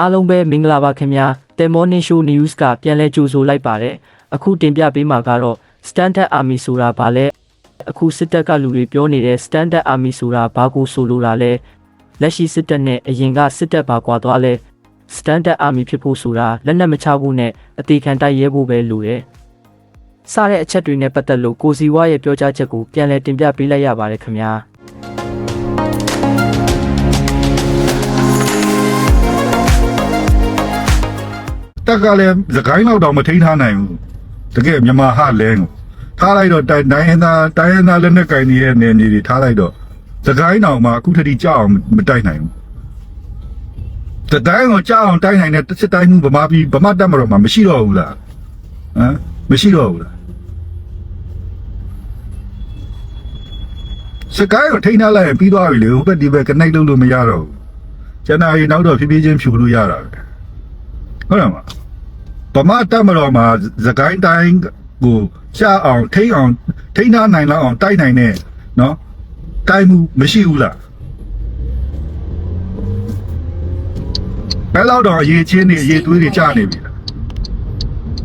အားလုံးပဲမင်္ဂလာပါခင်ဗျာတယ်မော်နင်းရှိုး news ကပြန်လဲကြိုဆိုလိုက်ပါတယ်အခုတင်ပြပေးမှာကတော့ standard army ဆိုတာဘာလဲအခုစစ်တပ်ကလူတွေပြောနေတဲ့ standard army ဆိုတာဘာကိုဆိုလိုတာလဲလက်ရှိစစ်တပ်နဲ့အရင်ကစစ်တပ်ဘာကွာသွားလဲ standard army ဖြစ်ဖို့ဆိုတာလက်နက်မချဖို့နဲ့အသေးခံတိုက်ရဲဖို့ပဲလိုတယ်စတဲ့အချက်တွေနဲ့ပတ်သက်လို့ကိုစီဝါရဲ့ပြောကြားချက်ကိုပြန်လဲတင်ပြပေးလိုက်ရပါတယ်ခင်ဗျာ တက်ကလည်းသခိုင်းလောက်တောင်မထိန်းထားနိုင်ဘူးတကယ်မြန်မာဟလဲကိုထားလိုက်တော့တိုင်တိုင်းရင်းသားတိုင်းရင်းသားလက်နက်ကင်နေတဲ့နေနေတွေထားလိုက်တော့သခိုင်းတောင်မှအခုထက်ထိကြောက်အောင်မတိုက်နိုင်ဘူးတတိုင်းကိုကြောက်အောင်တိုက်နိုင်တဲ့တစ်စစ်တိုင်းမှုဗမာပြည်ဗမာတက်မတော်မှာမရှိတော့ဘူးလားဟမ်မရှိတော့ဘူးလားစကိုင်းကိုထိန်းထားလိုက်ရင်ပြီးသွားပြီလေဟိုဘက်ဒီဘက် connect လုပ်လို့မရတော့ဘူးကျန်တာရေနောက်တော့ဖြည်းဖြည်းချင်းဖြူလို့ရတာပဲဟုတ်တယ်မလား ဗမာတက်မတော်မှာသခိုင်းတိုင်းကိုရှာအောင်ထိန်းအောင်ထိန်းထားနိုင်လောက်အောင်တိုက်နိုင်တဲ့နော်တိုက်မှုမရှိဘူးလားဘယ်လောက်တော့အရေးချင်းနေအရေးသွေးတွေကြာနေပြီလား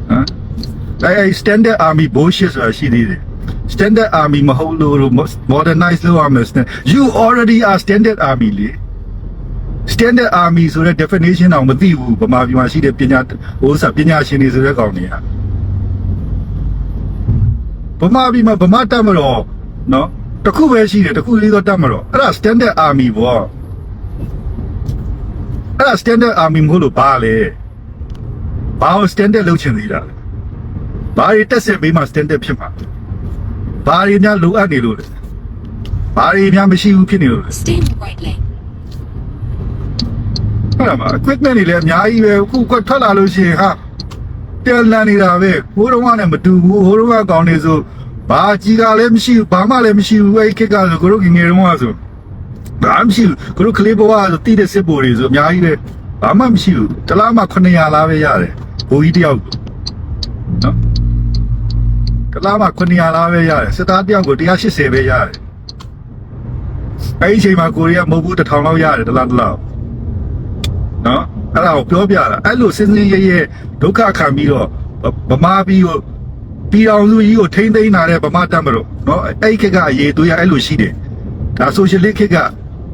ဟမ်အဲ standard army bullshit ဆိုတာရှိသေးတယ် standard army မဟုတ်လို့ modernize လုပ်ရမယ် you already are standard army လေ standard army ဆိုတဲ့ definition တော့မသိဘူးဗမာပြည်မှာရှိတဲ့ပညာဟိုစပညာရှင်တွေဆိုတဲ့ကောင်တွေကဗမာပြည်မှာဗမာတက်မတော်နော်တခုပဲရှိတယ်တခုလေးတော့တက်မတော်အဲ့ဒါ standard army ဘောအဲ့ဒါ standard army မဟုတ်လို့ဘာလဲဘာလို့ standard လုပ်ချင်သေးတာလဲဘာတွေတက်ဆက်ပေးမှ standard ဖြစ်မှာဘာတွေများလိုအပ်နေလို့လဲဘာတွေများမရှိဘူးဖြစ်နေလို့လဲ Stay in the right lane. ဟုတ်လားမ equipment တွေလည်းအများကြီးပဲအခုကထွက်လာလို့ရှိရင်ဟာပြန်လန်နေတာပဲဟိုတုန်းကလည်းမတူဘူးဟိုတုန်းကကောင်းနေဆိုဘာကြီးကလည်းမရှိဘူးဘာမှလည်းမရှိဘူးအဲ့ခေတ်ကဆိုကိုတို့ငယ်ငယ်တုန်းကဆိုဘာမှမရှိဘူးကိုတို့ကလေးဘဝဆိုတီးတဲ့စစ်ပေါ်တွေဆိုအများကြီးပဲဘာမှမရှိဘူးတလားမှ900လားပဲရတယ်ဘိုးကြီးတယောက်နော်တလားမှ900လားပဲရတယ်စစ်သားတယောက်ကို180ပဲရတယ်အဲ့ဒီအချိန်မှာကိုရီးယားမဟုတ်ဘူး1000လောက်ရတယ်တလားတလား နော်အဲ့ဒါကိုပြောပြတာအဲ့လိုစင်းစင်းရဲရဲဒုက္ခခံပြီးတော့ဗဗမာပြည်ကိုပြည်အောင်စုကြီးကိုထိမ့်သိမ်းလာတဲ့ဗမာတပ်မတော်နော်အဲ့ခက်ကအရေးသွေးရအဲ့လိုရှိတယ်ဒါဆိုရှယ်လစ်ခက်က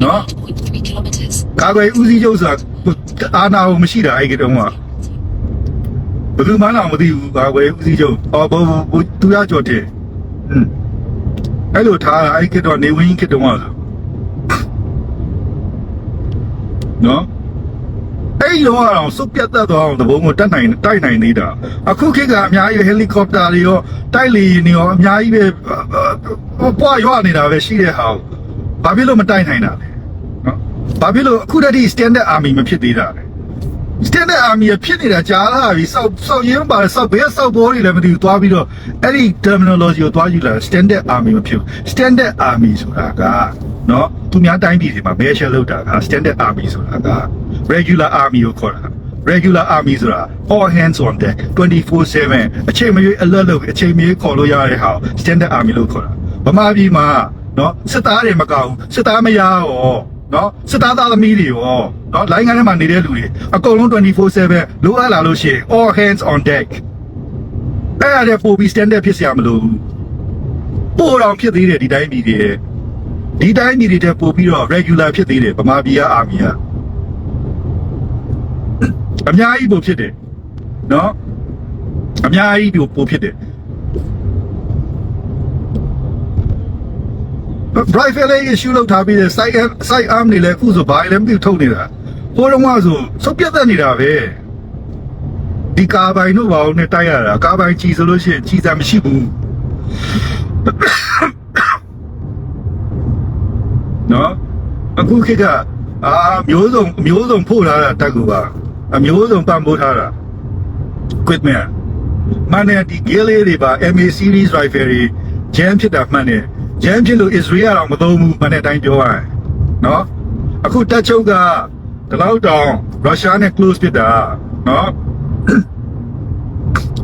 နော်8.3 kilometers. ကာကွယ်ဦးစီးချုပ်ဆိုတာအာနာကိုမရှိတာအဲ့ကတုန်းကဘယ်သူမှတော့မသိဘူးကာကွယ်ဦးစီးချုပ်အော်ဘဘသူရကြော်တယ်ဟွန်းအဲ့လိုထားတာအဲ့ကတော့နေဝင်းခက်တုန်းကဆိုနော် အဲ့ဒီတော့အောင်စုပ်ပြတ်တတ်သွားအောင်တဘုံကိုတတ်နိုင်တိုက်နိုင်နေတာအခုခေတ်ကအများကြီးဟယ်လီကော်ပတာတွေရောတိုက်လေယာဉ်တွေရောအများကြီးပဲပွားရွာနေတာပဲရှိတဲ့ဟာကိုဘာဖြစ်လို့မတိုက်နိုင်တာလဲနော်ဘာဖြစ်လို့အခုတည်းက standard army မဖြစ်သေးတာလဲ standard army ဖြစ်နေတာကြားလာပြီစောက်စောက်ရင်းပါစောက်ဘယ်စောက်ဘောတွေလည်းမသိဘူးသွားပြီးတော့အဲ့ဒီ terminology ကိုသွားယူလာ standard army မဖြစ်ဘူး standard army ဆိုတာကနော်သူများတိုင်းပြည်တွေမှာ measure လုပ်တာက standard army ဆိုတာက regular army ကိုခေါ်တာ regular army ဆိုတာ all hands on deck 24/7အချိန်မရွေးအလွတ်လုပ်အချိန်မရွေးခေါ်လို့ရတဲ့ဟာကို standard army လို့ခေါ်တာဗမာပြည်မှာနော်စစ်သားတွေမကောက်ဘူးစစ်သားမရရော နော်စစ်သားသားသမီးတွေရောနော်လိုင်းငန်းထဲမှာနေတဲ့လူတွေအကုန်လုံး24/7လိုအပ်လာလို့ရှိရင် all hands on deck အဲ့ဒါလည်းပို့ပြီး standard ဖြစ်စရာမလိုဘူးပို့တော့ဖြစ်သေးတယ်ဒီတိုင်းပြည်တွေဒီတိုင်းပြည်တွေတက်ပို့ပြီးတော့ regular ဖြစ်သေးတယ်ဗမာပြည်ကအာမီကအများကြီးပို့ဖြစ်တယ်နော်အများကြီးပို့ပို့ဖြစ်တယ် rifle လေး issue လောက်ထားပြီးတဲ့ side arm side arm တွေလည်းအခုဆိုဘာလည်းမသိဘူးထုတ်နေတာဟိုတော့မှဆိုစုပ်ပြတ်သက်နေတာပဲဒီကာဘိုင်တို့ဘာလို့နဲ့တိုက်ရတာကာဘိုင်ကြီးဆိုလို့ရှိရင်ကြီးစားမရှိဘူးနော်အခုခေတ်ကအာမျိုးစုံမျိုးစုံဖို့လာတာတက်ကူပါအမျိုးစုံပံ့ပိုးထားတာ equipment မန်နဲ့ဒီ gear လေးတွေပါ MA series rifle တွေ jam ဖြစ်တာမှန်တယ် jam ဖြစ်လို့ Israel တော့မသုံးဘူးမန်တဲ့အတိုင်းပြောရရင်နော်အခုတက်ချုပ်ကဒီလောက်တောင် Russia နဲ့ close ဖြစ်တာနော်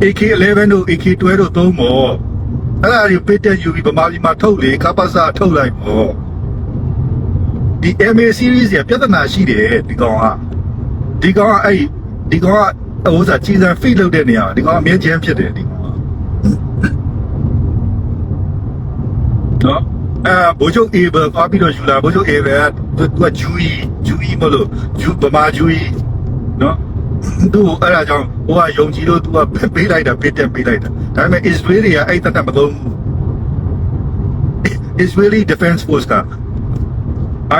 AK11 တို့ AK12 တို့သုံးမော်အဲ့ဒါတွေပိတ်တဲ့ယူပြီးဗမာပြည်မှာထုတ်လေကပ္ပစထုတ်လိုက်မော်ဒီ MA series ရပြဿနာရှိတယ်ဒီကောင်ကဒီကောင်ကအဲ့ဒီကောင်ကဟိုစားကြီးစံ feed လုပ်တဲ့နေရာဒီကောင်ကအမြဲချမ်းဖြစ်တယ်ဒီကောင်ကနော် အဲဘိုးချုပ်အေဘယ်သွားပြီးတော့ယူလာဘိုးချုပ်အေဘယ်ကသူကဂျူအီဂျူအီမလို့ဂျူဗမာဂျူအီနော်သူအဲ့ဒါကြောင့်ဟိုကယုံကြည်လို့သူကပေးလိုက်တာပေးတက်ပေးလိုက်တာဒါပေမဲ့ Israel တွေကအဲ့တတ်မသုံးဘူး Israeli Defense Force က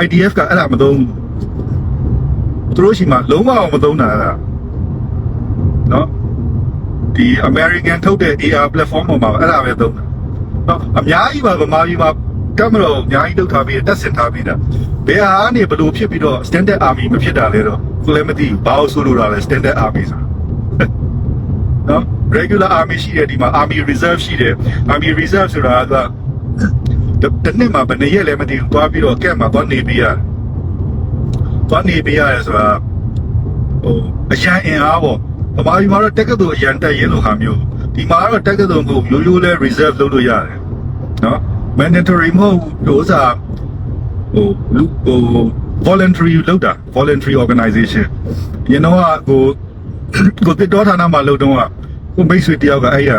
IDF ကအဲ့ဒါမသုံးဘူးသူတို့ရှိမှလုံးဝမသုံးတာလားနော်ဒီ American ထုတ်တဲ့ AR platform ပေါ်မှာအဲ့ဒါပဲသုံးတာနော်အများကြီးပါဗမာပြည်မှာ ကင်မရာအများကြီးလောက်ထားပြီးတက်ဆင်ထားပြီးတာဘယ်ဟာနေဘလို့ဖြစ်ပြီးတော့ standard army မဖြစ်တာလဲတော့ကိုလည်းမသိဘူးဘာလို့ဆိုလို့တာလဲ standard army ဆိုတာနော် regular army ရှိတယ်ဒီမှာ army reserve ရှိတယ် army reserve ဆိုတာကတနေ့မှာဘယ်နှစ်ရက်လဲမသိဘူးသွားပြီးတော့ကက်မှာသွားနေပြီးရသွားနေပြီးရတယ်ဆိုတာဟိုအရန်အင်အားပေါ့ဗမာပြည်မှာတော့တက်ကတူအရန်တက်ရဲလို့ဟာမျိုးဒီမှာတော့တက်ကတူကိုရိုးရိုးလဲ reserve လုပ်လို့ရတယ်နော် mandatory မဟုတ်ဘူးလို့စားဟိုလူဟို voluntary လုပ်တာ voluntary organization you know ဟိုကိုတစ်တော်ဌာနမှာလုပ်တော့ကိုမိတ်ဆွေတယောက်ကအဲ့ရ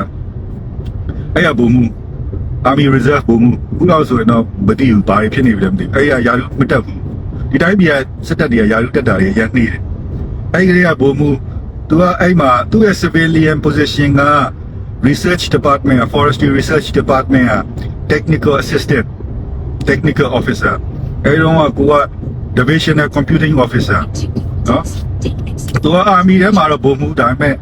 အဲ့ရဘုံမူ Army Reserve ဘုံမူခုတော့ဆိုရင်တော့မတည်ဘူးဘာဖြစ်နေပြီလဲမသိဘူးအဲ့ရယာရုမတက်ဘူးဒီတိုင်းပြည်ကစစ်တပ်တွေကယာရုတက်တာတွေရန်နေတယ်အဲ့ဒီကဘုံမူသူကအဲ့မှာသူ့ရဲ့ civilian position က research department forestry research department က technical assistant technical officer အဲ့တော့ကကိုက divisional computing officer နော်သူက army ထဲမှာတော့ဘုံမူဒါပေမဲ့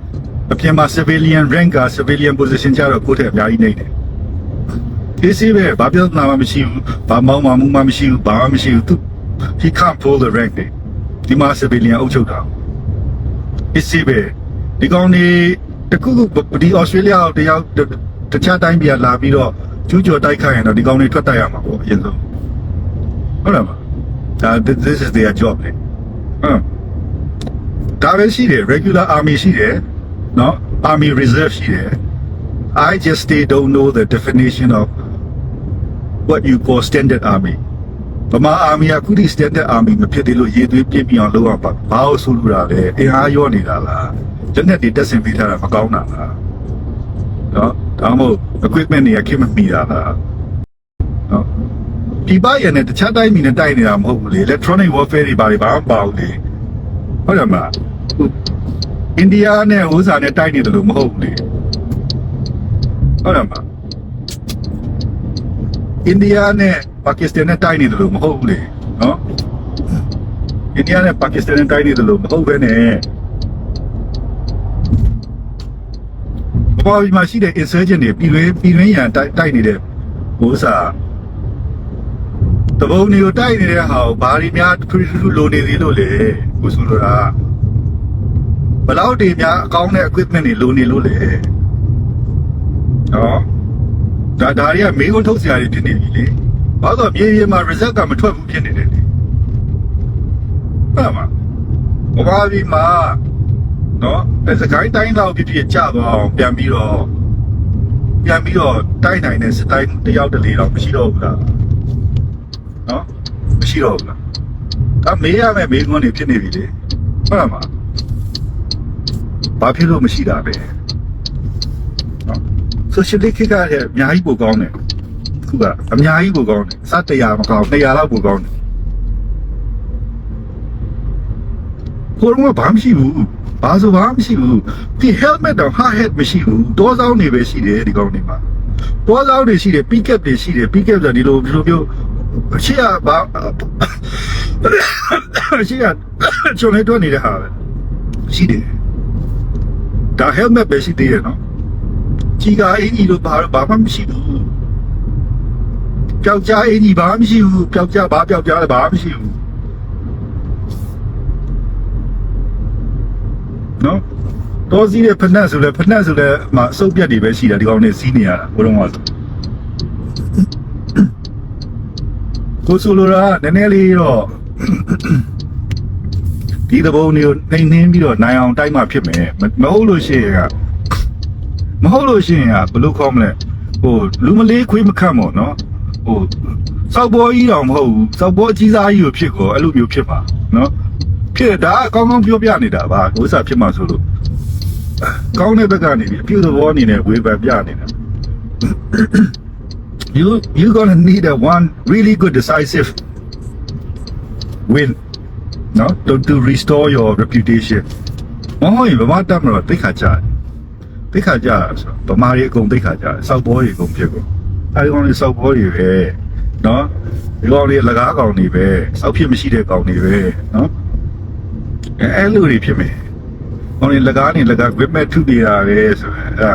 အပြင်မှာ civilian rank က civilian position ကြတော့ကိုယ့်ထက်အများကြီးနေတယ်ဒီစီပဲဘာပြောနာမှမရှိဘူးဘာမောင်းမှမှုမှမရှိဘူးဘာမှမရှိဘူးသူ he can't pull the rank တွေဒီမှာ civilian အုပ်ချုပ်တာဒီစီပဲဒီကောင်နေတခုခုဒီ Australia တယောက်တခြားတိုင်းပြည်လာပြီးတော့ ကျူးကျော်တိုက်ခိုက်ရင်တော့ဒီကောင်တွေထွက်တိုက်ရမှာပေါ့အရင်ဆုံးဟုတ်လားမဒါ this is their job လေဟမ်ဒါပဲရှိတယ် regular army ရှိတယ်နော် army reserve ရှိတယ် I just they don't know the definition of what you call standard army ဗမာ army ကခုထိ standard army မဖြစ်သေးလို့ရေးသွေးပြင်းပြအောင်လုပ်အောင်ပါဘာလို့ဆိုလိုတာလဲအင်အားရောနေတာလားလက်နက်တွေတက်ဆင်ပေးထားတာမကောင်းတာလားနော် ဒါမှမဟုတ် equipment တွေကခင်မမီတာလားနော်ဒီပါရနဲ့တခြားတိုင်းပြည်နဲ့တိုက်နေတာမဟုတ်ဘူးလေ electronic warfare တွေဘာတွေဘာမှမပါဘူးလေဟုတ်တယ်မလားအိန္ဒိယနဲ့ဟိုးစာနဲ့တိုက်နေတယ်လို့မဟုတ်ဘူးလေဟုတ်တယ်မလားအိန္ဒိယနဲ့ပါကစ္စတန်နဲ့တိုက်နေတယ်လို့မဟုတ်ဘူးလေနော်အိန္ဒိယနဲ့ပါကစ္စတန်နဲ့တိုက်နေတယ်လို့မဟုတ်ဘဲနဲ့ ဘာမှရှိတဲ့ insurgent တွေပြည်တွင်းပြည်တွင်းရန်တိုက်တိုက်နေတဲ့ဟိုးစာတဘုံတွေကိုတိုက်နေတဲ့ဟာကိုဘာတွေများထူးထူးလိုနေသေးလို့လေကိုဆိုလိုတာဘယ်လောက်တွေများအကောင်းတဲ့ equipment တွေလိုနေလို့လေနော်ဒါဒါတွေကမေးခွန်းထုတ်စရာတွေဖြစ်နေပြီလေဘာလို့မြေပြင်မှာ result ကမထွက်ဘူးဖြစ်နေတယ်လေဟုတ်မှာဘာဘီမှာ နော်အဲစကိုင်းတိုင်းတော့ဖြစ်ဖြစ်ကြသွားအောင်ပြန်ပြီးတော့ပြန်ပြီးတော့တိုင်းနိုင်တဲ့စတိုင်းတယောက်တလေတော့မရှိတော့ဘူးလားနော်မရှိတော့ဘူးလားဒါမေးရမယ်မေးခွန်းတွေဖြစ်နေပြီလေဟုတ်မှာဘာဖြစ်လို့မရှိတာပဲနော် social link ကလည်းအများကြီးပိုကောင်းတယ်ခုကအများကြီးပိုကောင်းတယ်စ100မကောင်း200လောက်ပိုကောင်းတယ်ကိုရုံးကဘာမှမရှိဘူး ဘာဆိုဘာမှမရှိဘူးဒီ helmet တော့ hard hat မရှိဘူးတောဆောင်တွေပဲရှိတယ်ဒီကောင်တွေမှာတောဆောင်တွေရှိတယ် pickup တွေရှိတယ် pickup ဆိုဒီလိုဒီလိုမျိုးအရှိကဘာအရှိကကျွန်တော်တို့နေတဲ့ဟာပဲရှိတယ်ဒါ helmet ပဲရှိသေးတယ်နော်ကြီးကအင်ကြီးလို့ဘာဘာမှမရှိဘူးပျောက်ကြားအင်ကြီးဘာမှမရှိဘူးပျောက်ကြားဘာပျောက်ကြားလဲဘာမှမရှိဘူး နော်တော့စီးတဲ့ဖက်နက်ဆိုလဲဖက်နက်ဆိုလဲမအစုပ်ပြတ်တွေပဲရှိတာဒီကောင်နဲ့စီးနေရတာဘုံတော့ဆိုကိုဆိုလိုတာနည်းနည်းလေးတော့ဒီသဘောမျိုးနှိမ်နှင်းပြီးတော့နိုင်အောင်တိုက်မှဖြစ်မယ်မဟုတ်လို့ရှိရင်ကမဟုတ်လို့ရှိရင်ကဘယ်လိုခေါ်မလဲဟိုလူမလေးခွေးမခတ်မို့နော်ဟိုစောက်ဘောကြီးတော့မဟုတ်ဘူးစောက်ဘောအကြီးစားကြီးကိုဖြစ်ကောအဲ့လိုမျိုးဖြစ်ပါနော် ဖြစ်တယ်ဒါအကောင်းကောင်းပြောပြနေတာပါဥစ္စာဖြစ်မှဆိုလို့ကောင်းတဲ့ဘက်ကနေပြီးအပြုသဘောအနေနဲ့ဝေဖန်ပြနေတာ you you gonna need a one really good decisive win no to to restore your reputation မဟုတ်ရင်ဗမာတက်မလို့တိတ်ခါကြတယ်တိတ်ခါကြတာဆိုတော့ဗမာတွေအကုန်တိတ်ခါကြတယ်စောက်ဘောတွေအကုန်ဖြစ်ကုန်အဲဒီကောင်တွေစောက်ဘောတွေပဲနော်ဒီကောင်တွေလကားကောင်တွေပဲစောက်ဖြစ်မရှိတဲ့ကောင်တွေပဲနော် အဲအဲ့လိုတွေဖြစ်မယ်ကောင်တွေလကားနေလကား grip မဲ့ထုနေတာပဲဆိုတော့အဲ့ဒါ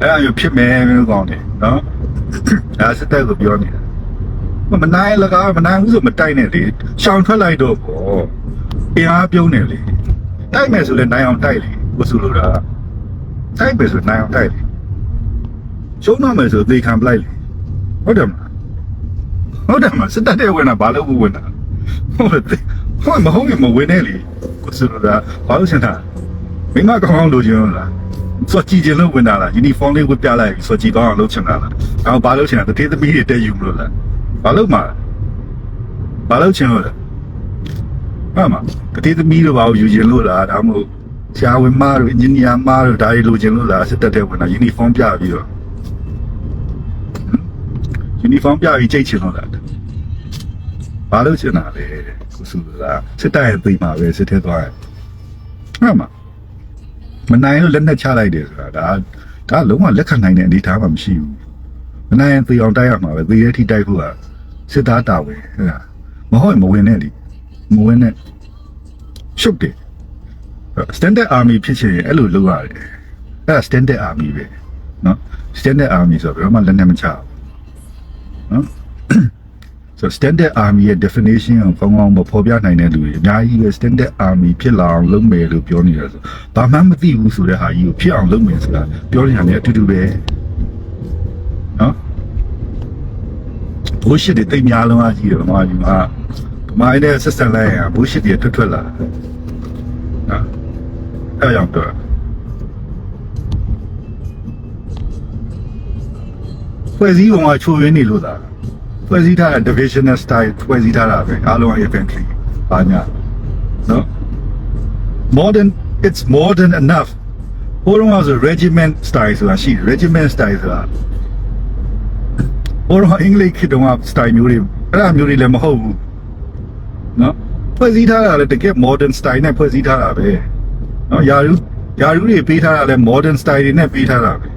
အဲ့ဒါမျိုးဖြစ်မယ်မျိုးကောင်တွေနော်အဲစတဲ့ကိုပြောနေတာမနိုင်လကားမနိုင်ဘူးဆိုမတိုက်နဲ့လေရှောင်ထွက်လိုက်တော့ပေါ့အင်အားပြုံးနေလေတိုက်မယ်ဆိုလည်းနိုင်အောင်တိုက်လေကိုဆိုလိုတာတိုက်မယ်ဆိုနိုင်အောင်တိုက်လေရှုံးတော့မယ်ဆိုသေခံပလိုက်လေဟုတ်တယ်မလားဟုတ်တယ်မလားစစ်တပ်တဲ့ဝင်တာဘာလို့မဝင်တာဟုတ်တယ် ဟုတ်မဟုတ်ရင်မဝင်နဲ့လေကိုဆိုလိုတာဘာလို့စင်တာမိမကောင်းအောင်လုပ်ချင်လို့လားစောကြည့်ချင်လို့ဝင်တာလားယူနီဖောင်းလေးဝတ်ပြလိုက်စောကြည့်ကောင်းအောင်လုပ်ချင်တာလားအော်ဘာလို့ချင်တာတတိသမီးတွေတက်ယူမလို့လားဘာလို့မှာဘာလို့ချင်လို့လဲမှန်ပါတတိသမီးတို့ဘာလို့ယူခြင်းလို့လားဒါမှမဟုတ်ဆရာဝန်မတို့အင်ဂျင်နီယာမတို့ဒါတွေလိုချင်လို့လားစစ်တပ်တဲ့ဝင်တာယူနီဖောင်းပြပြီးတော့ယူနီဖောင်းပြပြီးကြိတ်ချင်လို့လားဘာလို့ချင်တာလဲ ကိုစုလားစစ်တပ်ရဲ့သိမှာပဲစစ်ထဲသွားရင်မှန်ပါမနိုင်လို့လက်နဲ့ချလိုက်တယ်ဆိုတာဒါဒါလုံးဝလက်ခံနိုင်တဲ့အနေအထားမှမရှိဘူးမနိုင်ရင်သေအောင်တိုက်ရမှာပဲသေတဲ့ထိတိုက်ဖို့ကစစ်သားတာဝန်ဟဲ့လားမဟုတ်ရင်မဝင်နဲ့လေ မဝင်နဲ့ရှုပ်တယ် standard army ဖြစ်ချင်ရင်အဲ့လိုလုပ်ရတယ်အဲ့ဒါ standard army ပဲเนาะ standard army ဆိုတော့ဘယ်မှလက်နဲ့မချဘူးเนาะ ဆို standard army ရဲ့ definition ကိုကောင်းကောင်းမဖော်ပြနိုင်တဲ့လူတွေအများကြီးပဲ standard army ဖြစ်လာအောင်လုပ်မယ်လို့ပြောနေတာဆိုဘာမှမသိဘူးဆိုတဲ့ဟာကြီးကိုဖြစ်အောင်လုပ်မယ်ဆိုတာပြောနေတာလည်းအတူတူပဲနော်ဘိုးရှစ်တွေတိတ်များလုံးအကြီးတယ်ဗမာပြည်မှာဗမာပြည်နဲ့ဆက်ဆက်လိုက်ရင်ဘိုးရှစ်တွေထွက်ထွက်လာနော်အဲ့ရောက်တော့ဖွဲ့စည်းပုံကချိုးရင်းနေလို့သာ ဖွဲ့စည်းထားတာ divisional style ဖွဲ့စည်းထားတာပဲအားလုံး infantry ဘာညာနော် modern it's modern enough ဟိုတုန်းကဆို regiment style ဆိုတာရှိ regiment style ဆိုတာဟိုတုန်းကအင်္ဂလိပ်ခေတ်တုန်းက style မျိုးတွေအဲ့ဒါမျိုးတွေလည်းမဟုတ်ဘူးနော်ဖွဲ့စည်းထားတာလည်းတကယ် modern style နဲ့ဖွဲ့စည်းထားတာပဲနော်ယာရုယာရုတွေပေးထားတာလည်း modern style တွေနဲ့ပေးထားတာပဲ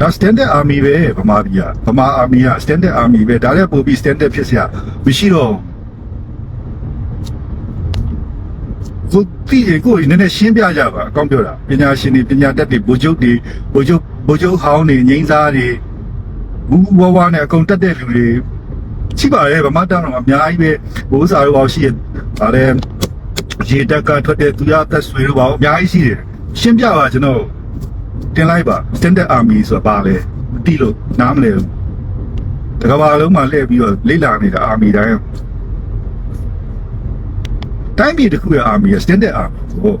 ဒါ standard army ပဲဗမာပြည်ကဗမာ army က standard army ပဲဒါလည်းပို့ပြီး standard ဖြစ်စရာမရှိတော့ဘူးကိုဒီကိုနည်းနည်းရှင်းပြကြပါအကောင်းပြောတာပညာရှင်တွေပညာတတ်တွေဗိုလ်ချုပ်တွေဗိုလ်ချုပ်ဗိုလ်ချုပ်ဟောင်းတွေငိမ့်စားတွေဘူးဝဝနဲ့အကုန်တက်တဲ့လူတွေရှိပါတယ်ဗမာတောင်တော့အများကြီးပဲဘိုးစာတို့ပေါ့ရှိရဗါလဲရေတက်ကထွက်တဲ့သူရသက်ဆွေတို့ပေါ့အများကြီးရှိတယ်ရှင်းပြပါကျွန်တော် တင်လိုက်ပါ standard army ဆိုတာပါလဲမသိလို့နားမလဲဘူးတကဘာလုံးမှာလှည့်ပြီးတော့လိလာနေတာ army တိုင်းတိုင်းပြည်တစ်ခုရဲ့ army ရဲ့ standard army ကို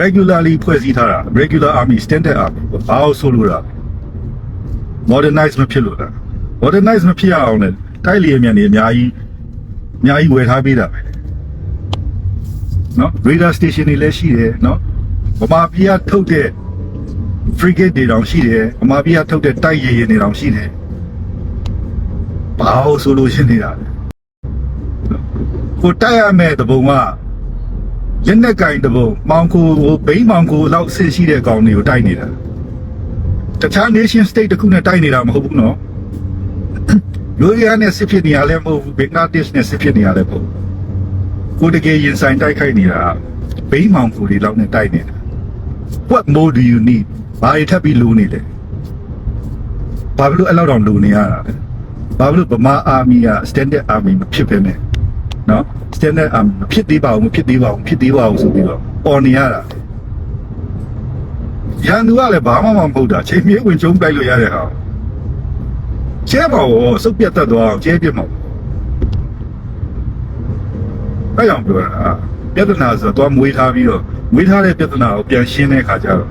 regularly ဖွဲ့စည်းထားတာ regular army standard army ကိုဘာလို့ဆိုလို့ရလဲ modernize မဖြစ်လို့လား modernize မဖြစ်ရအောင်လေတိုက်လျက်မြန်နေအများကြီးအများကြီးဝယ်ထားပေးတာပဲနော် radar station တွေလည်းရှိတယ်နော် ဗမာပြည်ကထုတ်တဲ့ frigate တွေတောင်ရှိတယ်ဗမာပြည်ကထုတ်တဲ့တိုက်ရည်ရည်တွေတောင်ရှိတယ်ဘာလို့ဆိုလို့ရှင်းနေတာလဲနော်ကိုတိုက်ရမယ်တပုံကလက်နဲ့ကင်တပုံမောင်ကိုဘိန်းမောင်ကိုလောက်ဆစ်ရှိတဲ့ကောင်တွေကိုတိုက်နေတာတခြား nation state တခုနဲ့တိုက်နေတာမဟုတ်ဘူးနော်လိုရီယာနဲ့စစ်ဖြစ်နေရလဲမဟုတ်ဘူးဘင်္ဂလားဒေ့ရှ်နဲ့စစ်ဖြစ်နေရလဲမဟုတ်ဘူးကိုတကယ်ရင်ဆိုင်တိုက်ခိုက်နေတာဘိန်းမောင်ကိုတွေလောက်နဲ့တိုက်နေတာ what more do you need ဘာတွေထပ်ပြီးလိုနေလဲဘာလို့အဲ့လောက်တောင်လိုနေရတာလဲဘာလို့ဗမာ army က standard army မဖြစ်ပဲနဲ့နော် standard army မဖြစ်သေးပါဘူးမဖြစ်သေးပါဘူးဖြစ်သေးပါဘူးဆိုပြီးတော့ပေါ်နေရတာရန်သူကလည်းဘာမှမဟုတ်တာချိန်မြေဝင်ကျုံးတိုက်လို့ရတဲ့ဟာကျဲပါဘောစုပ်ပြတ်တတ်သွားအောင်ကျဲပြတ်မှာအဲ့ကြောင့်ပြောတာပြဿနာဆိုတော့မွေးထားပြီးတော့ မွေးထားတဲ့ပြဿနာကိုပြန်ရှင်းတဲ့အခါကျတော့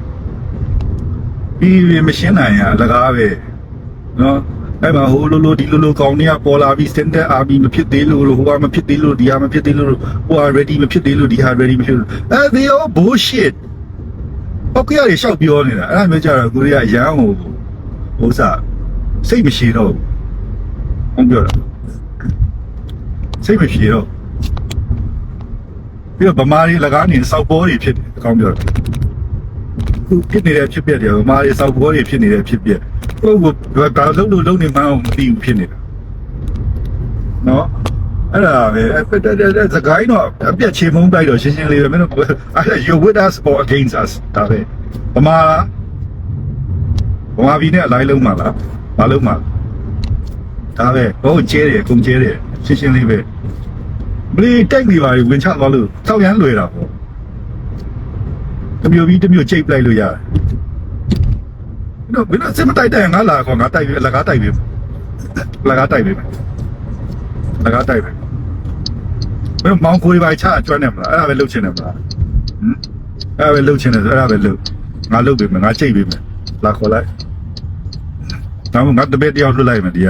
ပြီးပြီးမရှင်းနိုင်ရအလကားပဲနော်အဲ့မှာဟိုလိုလိုဒီလိုလိုကောင်းနေကပေါ်လာပြီး standard army မဖြစ်သေးလို့ဟိုကမဖြစ်သေးလို့ဒီဟာမဖြစ်သေးလို့ဟိုက ready မဖြစ်သေးလို့ဒီဟာ ready မဖြစ်လို့အဲ they all bullshit ဟုတ်ကဲ့ရရှောက်ပြောနေတာအဲ့ဒါမျိုးကြတော့ကိုရီးယားရန်ဟိုဟိုစားစိတ်မရှိတော့ဘူးဟုတ်ပြောတာစိတ်မရှိတော့ ပြီးတော့ဗမာတွေလကားနေစောက်ပေါ်တွေဖြစ်တယ်အကောင်းပြောတာခုဖြစ်နေတဲ့ဖြစ်ပျက်တွေဗမာတွေစောက်ပေါ်တွေဖြစ်နေတဲ့ဖြစ်ပျက်ဟုတ်ကဲ့ဒါလုံးလို့လုံးနေမှန်းမသိဘူးဖြစ်နေတာနော်အဲ့ဒါပဲအဲ့စကိုင်းတော့အပြက်ချေမုန်းတိုက်တော့ရှင်းရှင်းလေးပဲမင်းတို့အဲ့ you with us or against us ဒါပဲဗမာလားဗမာပြည်နဲ့အလိုက်လုံးမှာလားမလုံးမှာဒါပဲဘောကျဲတယ်အကုန်ကျဲတယ်ရှင်းရှင်းလေးပဲ ဘလီတိုက်နေပါလေဝင်ချသွားလို့စောက်ရမ်းလွယ်တာပေါ့တစ်မျိုးပြီးတစ်မျိုးချိန်ပလိုက်လို့ရတယ်နော်ဘယ်တော့စမတိုက်တဲ့ငါလာခေါ်ငါတိုက်ပြီလကားတိုက်ပြီလကားတိုက်ပြီလကားတိုက်ပြီဘယ်မောင်ကိုရီပိုင်ချကျွမ်းနေမလားအဲ့ဒါပဲလှုပ်ချင်တယ်မလားဟမ်အဲ့ဒါပဲလှုပ်ချင်တယ်ဆိုအဲ့ဒါပဲလှုပ်ငါလှုပ်ပြီမယ်ငါချိန်ပြီမယ်လာခေါ်လိုက်နောက်ငါတပည့်တယောက်လှုပ်လိုက်မယ်ဒီက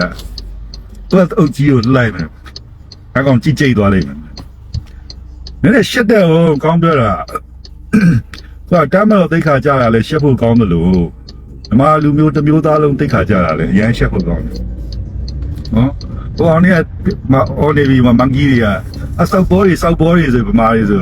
သူကအုပ်ကြီးကိုလှုပ်လိုက်မယ် အကောင်ကြည့်ကြိတ်သွားလိမ့်မယ်နည်းနည်းရှက်တဲ့ဟိုကောင်းပြောတာသူကတမ်းမလို့သိခါကြတာလဲရှက်ဖို့ကောင်းတယ်လို့ဓမ္မလူမျိုးတစ်မျိုးသားလုံးသိခါကြတာလဲအရန်ရှက်ဖို့ကောင်းတယ်နော်ဟိုအောင်နေမအော်နေပြီမမန်ကြီးတွေကအဆောက်ပေါ်တွေစောက်ပေါ်တွေဆိုဗမာတွေဆို